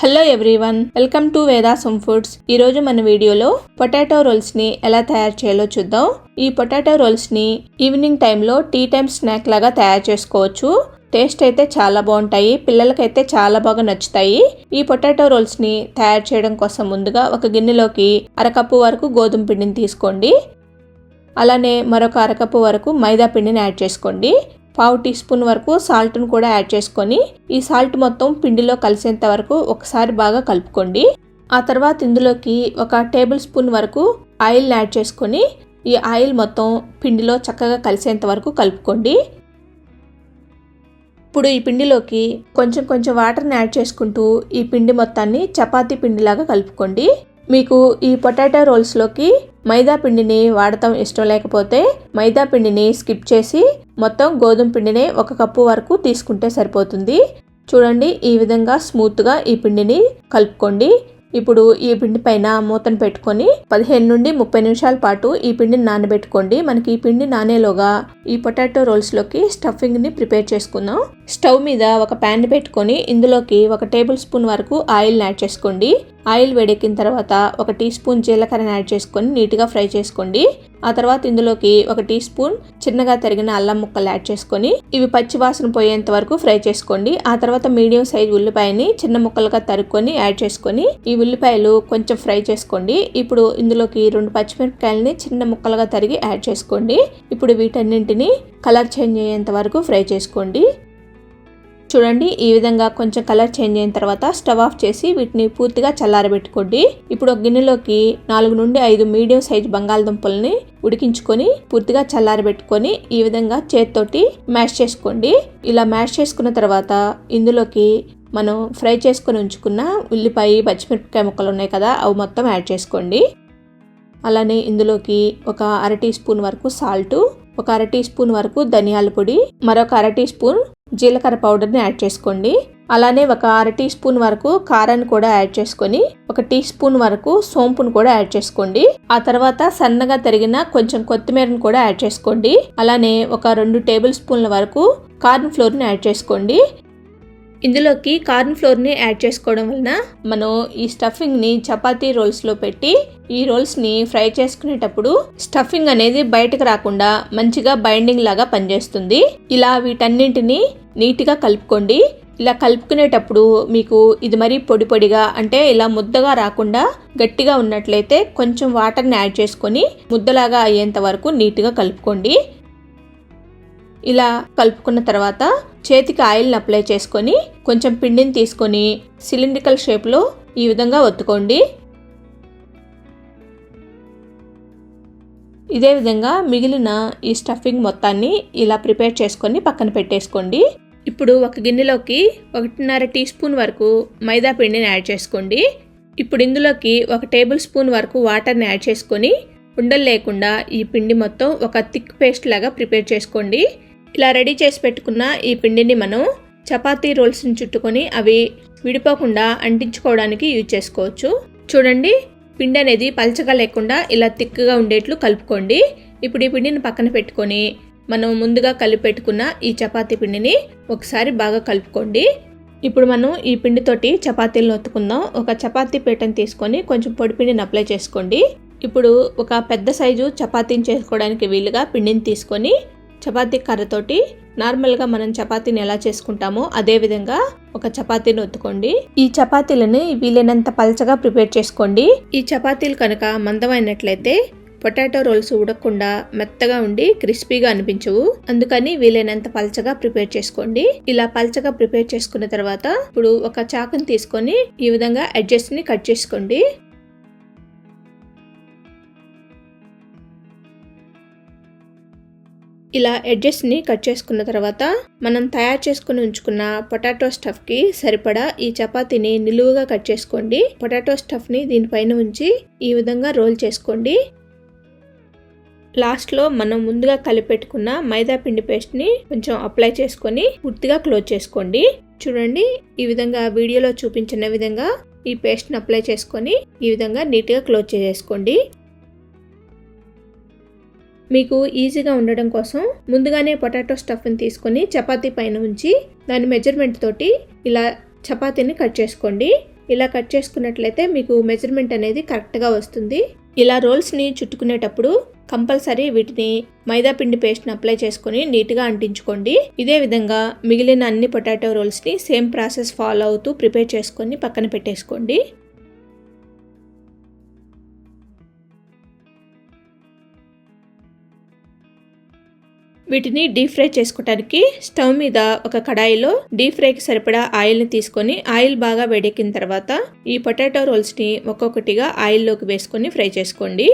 Hello everyone welcome to Vedasam foods ఈరోజు మన వీడియోలో పొటాటో రోల్స్ని ఎలా తయారు చేయాలో చూద్దాం. ఈ పొటాటో రోల్స్ని ఈవినింగ్ టైంలో టీ టైం స్నాక్ లాగా తయారు చేసుకోవచ్చు. టేస్ట్ అయితే చాలా బాగుంటాయి పిల్లలకైతే చాలా బాగా నచ్చుతాయి. ఈ పొటాటో రోల్స్ని తయారు చేయడం కోసం ముందుగా ఒక గిన్నెలోకి అరకప్పు వరకు గోధుమ పిండిని తీసుకోండి. అలానే మరొక అరకప్పు వరకు మైదా పిండిని యాడ్ చేసుకోండి. పావు టీ స్పూన్ వరకు సాల్ట్ను కూడా యాడ్ చేసుకొని ఈ సాల్ట్ మొత్తం పిండిలో కలిసేంత వరకు ఒకసారి బాగా కలుపుకోండి. ఆ తర్వాత ఇందులోకి ఒక టేబుల్ స్పూన్ వరకు ఆయిల్ యాడ్ చేసుకొని ఈ ఆయిల్ మొత్తం పిండిలో చక్కగా కలిసేంత వరకు కలుపుకోండి. ఇప్పుడు ఈ పిండిలోకి కొంచెం కొంచెం వాటర్ని యాడ్ చేసుకుంటూ ఈ పిండి మొత్తాన్ని చపాతీ పిండిలాగా కలుపుకోండి. మీకు ఈ పొటాటో రోల్స్లోకి మైదా పిండిని వాడటం ఇష్టం లేకపోతే మైదా పిండిని స్కిప్ చేసి మొత్తం గోధుమ పిండిని ఒక కప్పు వరకు తీసుకుంటే సరిపోతుంది. చూడండి ఈ విధంగా స్మూత్గా ఈ పిండిని కలుపుకోండి. ఇప్పుడు ఈ పిండి పైన మూతను పెట్టుకొని పదిహేను నుండి ముప్పై నిమిషాల పాటు ఈ పిండిని నానబెట్టుకోండి. మనకి ఈ పిండి నానేలోగా ఈ పొటాటో రోల్స్లోకి స్టఫింగ్ని ప్రిపేర్ చేసుకుందాం. స్టవ్ మీద ఒక ప్యాన్ పెట్టుకొని ఇందులోకి ఒక టేబుల్ స్పూన్ వరకు ఆయిల్ యాడ్ చేసుకోండి. ఆయిల్ వేడెక్కిన తర్వాత ఒక టీ స్పూన్ జీలకర్రని యాడ్ చేసుకొని నీట్గా ఫ్రై చేసుకోండి. ఆ తర్వాత ఇందులోకి ఒక టీ స్పూన్ చిన్నగా తరిగిన అల్లం ముక్కలు యాడ్ చేసుకొని ఇవి పచ్చి వాసన పోయేంత వరకు ఫ్రై చేసుకోండి. ఆ తర్వాత మీడియం సైజ్ ఉల్లిపాయని చిన్న ముక్కలుగా తరుక్కొని యాడ్ చేసుకొని ఈ ఉల్లిపాయలు కొంచెం ఫ్రై చేసుకోండి. ఇప్పుడు ఇందులోకి రెండు పచ్చిమిరపకాయలని చిన్న ముక్కలుగా తరిగి యాడ్ చేసుకోండి. ఇప్పుడు వీటన్నింటిని కలర్ చేంజ్ అయ్యేంత వరకు ఫ్రై చేసుకోండి. చూడండి ఈ విధంగా కొంచెం కలర్ చేంజ్ అయిన తర్వాత స్టవ్ ఆఫ్ చేసి వీటిని పూర్తిగా చల్లారబెట్టుకోండి. ఇప్పుడు ఒక గిన్నెలోకి నాలుగు నుండి ఐదు మీడియం సైజ్ బంగాళదుంపల్ని ఉడికించుకొని పూర్తిగా చల్లారబెట్టుకొని ఈ విధంగా చేతితోటి మ్యాష్ చేసుకోండి. ఇలా మ్యాష్ చేసుకున్న తర్వాత ఇందులోకి మనం ఫ్రై చేసుకొని ఉంచుకున్న ఉల్లిపాయ పచ్చిమిరపకాయ ముక్కలు ఉన్నాయి కదా అవి మొత్తం యాడ్ చేసుకోండి. అలానే ఇందులోకి ఒక అర టీ స్పూన్ వరకు సాల్ట్ ఒక అర టీ స్పూన్ వరకు ధనియాల పొడి మరొక అర టీ స్పూన్ జీలకర్ర పౌడర్ని యాడ్ చేసుకోండి. అలానే ఒక అర టీ స్పూన్ వరకు కారాన్ని కూడా యాడ్ చేసుకొని ఒక టీ స్పూన్ వరకు సోంపును కూడా యాడ్ చేసుకోండి. ఆ తర్వాత సన్నగా తరిగిన కొంచెం కొత్తిమీరను కూడా యాడ్ చేసుకోండి. అలానే ఒక రెండు టేబుల్ స్పూన్ల వరకు కార్న్ ఫ్లోర్ని యాడ్ చేసుకోండి. ఇందులోకి కార్న్ ఫ్లోర్ని యాడ్ చేసుకోవడం వలన మనం ఈ స్టఫింగ్ని చపాతీ రోల్స్లో పెట్టి ఈ రోల్స్ని ఫ్రై చేసుకునేటప్పుడు స్టఫింగ్ అనేది బయటకు రాకుండా మంచిగా బైండింగ్ లాగా పనిచేస్తుంది. ఇలా వీటన్నింటినీ నీట్గా కలుపుకోండి. ఇలా కలుపుకునేటప్పుడు మీకు ఇది మరీ పొడి పొడిగా అంటే ఇలా ముద్దగా రాకుండా గట్టిగా ఉన్నట్లయితే కొంచెం వాటర్ని యాడ్ చేసుకొని ముద్దలాగా అయ్యేంత వరకు నీట్గా కలుపుకోండి. ఇలా కలుపుకున్న తర్వాత చేతికి ఆయిల్ని అప్లై చేసుకొని కొంచెం పిండిని తీసుకొని సిలిండ్రికల్ షేప్లో ఈ విధంగా ఒత్తుకోండి. ఇదే విధంగా మిగిలిన ఈ స్టఫింగ్ మొత్తాన్ని ఇలా ప్రిపేర్ చేసుకొని పక్కన పెట్టేసుకోండి. ఇప్పుడు ఒక గిన్నెలోకి ఒకటిన్నర టీ స్పూన్ వరకు మైదా పిండిని యాడ్ చేసుకోండి. ఇప్పుడు ఇందులోకి ఒక టేబుల్ స్పూన్ వరకు వాటర్ని యాడ్ చేసుకొని ఉండలు లేకుండా ఈ పిండి మొత్తం ఒక థిక్ పేస్ట్ లాగా ప్రిపేర్ చేసుకోండి. ఇలా రెడీ చేసి పెట్టుకున్న ఈ పిండిని మనం చపాతీ రోల్స్ని చుట్టుకొని అవి విడిపోకుండా అంటించుకోవడానికి యూజ్ చేసుకోవచ్చు. చూడండి పిండి అనేది పలచగా లేకుండా ఇలా తిక్కుగా ఉండేట్లు కలుపుకోండి. ఇప్పుడు ఈ పిండిని పక్కన పెట్టుకొని మనం ముందుగా కలిపి పెట్టుకున్న ఈ చపాతీ పిండిని ఒకసారి బాగా కలుపుకోండి. ఇప్పుడు మనం ఈ పిండితోటి చపాతీలను ఒత్తుకుందాం. ఒక చపాతీ పీటను తీసుకొని కొంచెం పొడి పిండిని అప్లై చేసుకోండి. ఇప్పుడు ఒక పెద్ద సైజు చపాతీని చేసుకోవడానికి వీలుగా పిండిని తీసుకొని చపాతీ కర్రతోటి నార్మల్గా మనం చపాతీని ఎలా చేసుకుంటామో అదే విధంగా ఒక చపాతీని ఒత్తుకోండి. ఈ చపాతీలని వీలైనంత పలచగా ప్రిపేర్ చేసుకోండి. ఈ చపాతీలు కనుక మందమైనట్లయితే పొటాటో రోల్స్ ఉడకకుండా మెత్తగా ఉండి క్రిస్పీగా అనిపించవు. అందుకని వీలైనంత పలచగా ప్రిపేర్ చేసుకోండి. ఇలా పలచగా ప్రిపేర్ చేసుకున్న తర్వాత ఇప్పుడు ఒక చాకుని తీసుకొని ఈ విధంగా అడ్జస్ట్ని కట్ చేసుకోండి. ఇలా ఎడ్జెస్ని కట్ చేసుకున్న తర్వాత మనం తయారు చేసుకుని ఉంచుకున్న పొటాటో స్టఫ్కి సరిపడా ఈ చపాతీని నిలువుగా కట్ చేసుకోండి. పొటాటో స్టఫ్ని దీనిపైన ఉంచి ఈ విధంగా రోల్ చేసుకోండి. లాస్ట్లో మనం ముందుగా కలిపెట్టుకున్న మైదా పిండి పేస్ట్ని కొంచెం అప్లై చేసుకొని పూర్తిగా క్లోజ్ చేసుకోండి. చూడండి ఈ విధంగా వీడియోలో చూపించిన విధంగా ఈ పేస్ట్ని అప్లై చేసుకొని ఈ విధంగా నీట్గా క్లోజ్ చేసేసుకోండి మీకు ఈజీగా ఉండడం కోసం ముందుగానే పొటాటో స్టఫ్ని తీసుకొని చపాతీ పైన ఉంచి దాని మెజర్మెంట్ తోటి ఇలా చపాతీని కట్ చేసుకోండి. ఇలా కట్ చేసుకున్నట్లయితే మీకు మెజర్మెంట్ అనేది కరెక్ట్గా వస్తుంది. ఇలా రోల్స్ని చుట్టుకునేటప్పుడు కంపల్సరీ వీటిని మైదా పిండి పేస్ట్ని అప్లై చేసుకొని నీట్గా అంటించుకోండి. ఇదే విధంగా మిగిలిన అన్ని పొటాటో రోల్స్ని సేమ్ ప్రాసెస్ ఫాలో అవుతూ ప్రిపేర్ చేసుకొని పక్కన పెట్టేసుకోండి. వీటిని డీప్ ఫ్రై చేసుకోవటానికి స్టవ్ మీద ఒక కడాయిలో డీప్ ఫ్రైకి సరిపడా ఆయిల్ని తీసుకొని ఆయిల్ బాగా వేడెక్కిన తర్వాత ఈ పొటాటో రోల్స్ని ఒక్కొక్కటిగా ఆయిల్లోకి వేసుకొని ఫ్రై చేసుకోండి.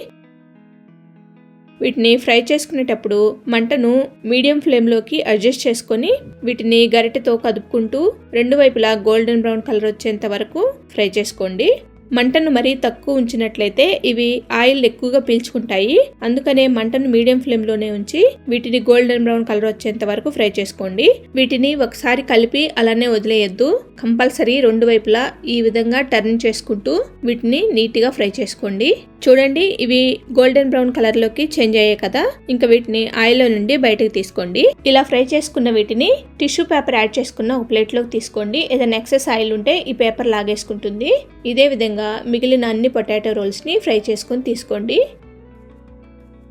వీటిని ఫ్రై చేసుకునేటప్పుడు మంటను మీడియం ఫ్లేమ్లోకి అడ్జస్ట్ చేసుకొని వీటిని గరిటెతో కదుపుకుంటూ రెండు వైపులా గోల్డెన్ బ్రౌన్ కలర్ వచ్చేంత వరకు ఫ్రై చేసుకోండి. మంటను మరీ తక్కువ ఉంచినట్లయితే ఇవి ఆయిల్ ఎక్కువగా పీల్చుకుంటాయి. అందుకనే మంటను మీడియం ఫ్లేమ్లోనే ఉంచి వీటిని గోల్డెన్ బ్రౌన్ కలర్ వచ్చేంత వరకు ఫ్రై చేసుకోండి. వీటిని ఒకసారి కలిపి అలానే వదిలేయద్దు. కంపల్సరీ రెండు వైపులా ఈ విధంగా టర్న్ చేసుకుంటూ వీటిని నీట్గా ఫ్రై చేసుకోండి. చూడండి ఇవి గోల్డెన్ బ్రౌన్ కలర్లోకి చేంజ్ అయ్యాయి కదా. ఇంకా వీటిని ఆయిల్లో నుండి బయటకు తీసుకోండి. ఇలా ఫ్రై చేసుకున్న వీటిని టిష్యూ పేపర్ యాడ్ చేసుకున్న ఒక ప్లేట్లోకి తీసుకోండి. ఏదైనా ఎక్సెస్ ఆయిల్ ఉంటే ఈ పేపర్ లాగేసుకుంటుంది. ఇదే విధంగా మిగిలిన అన్ని పొటాటో రోల్స్ని ఫ్రై చేసుకొని తీసుకోండి.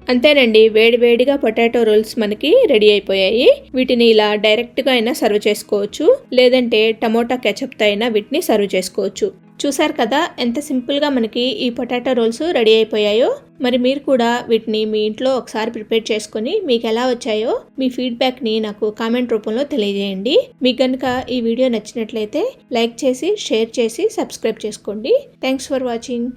అంతేనండి వేడి వేడిగా పొటాటో రోల్స్ మనకి రెడీ అయిపోయాయి. వీటిని ఇలా డైరెక్ట్గా అయినా సర్వ్ చేసుకోవచ్చు. లేదంటే టమోటా కెచప్తో అయినా వీటిని సర్వ్ చేసుకోవచ్చు. చూసారు కదా ఎంత సింపుల్గా మనకి ఈ పొటాటో రోల్స్ రెడీ అయిపోయాయో. మరి మీరు కూడా వీటిని మీ ఇంట్లో ఒకసారి ప్రిపేర్ చేసుకొని మీకు ఎలా వచ్చాయో మీ ఫీడ్బ్యాక్ని నాకు కామెంట్ రూపంలో తెలియజేయండి. మీకు కనుక ఈ వీడియో నచ్చినట్లయితే లైక్ చేసి షేర్ చేసి సబ్స్క్రైబ్ చేసుకోండి. Thanks for watching.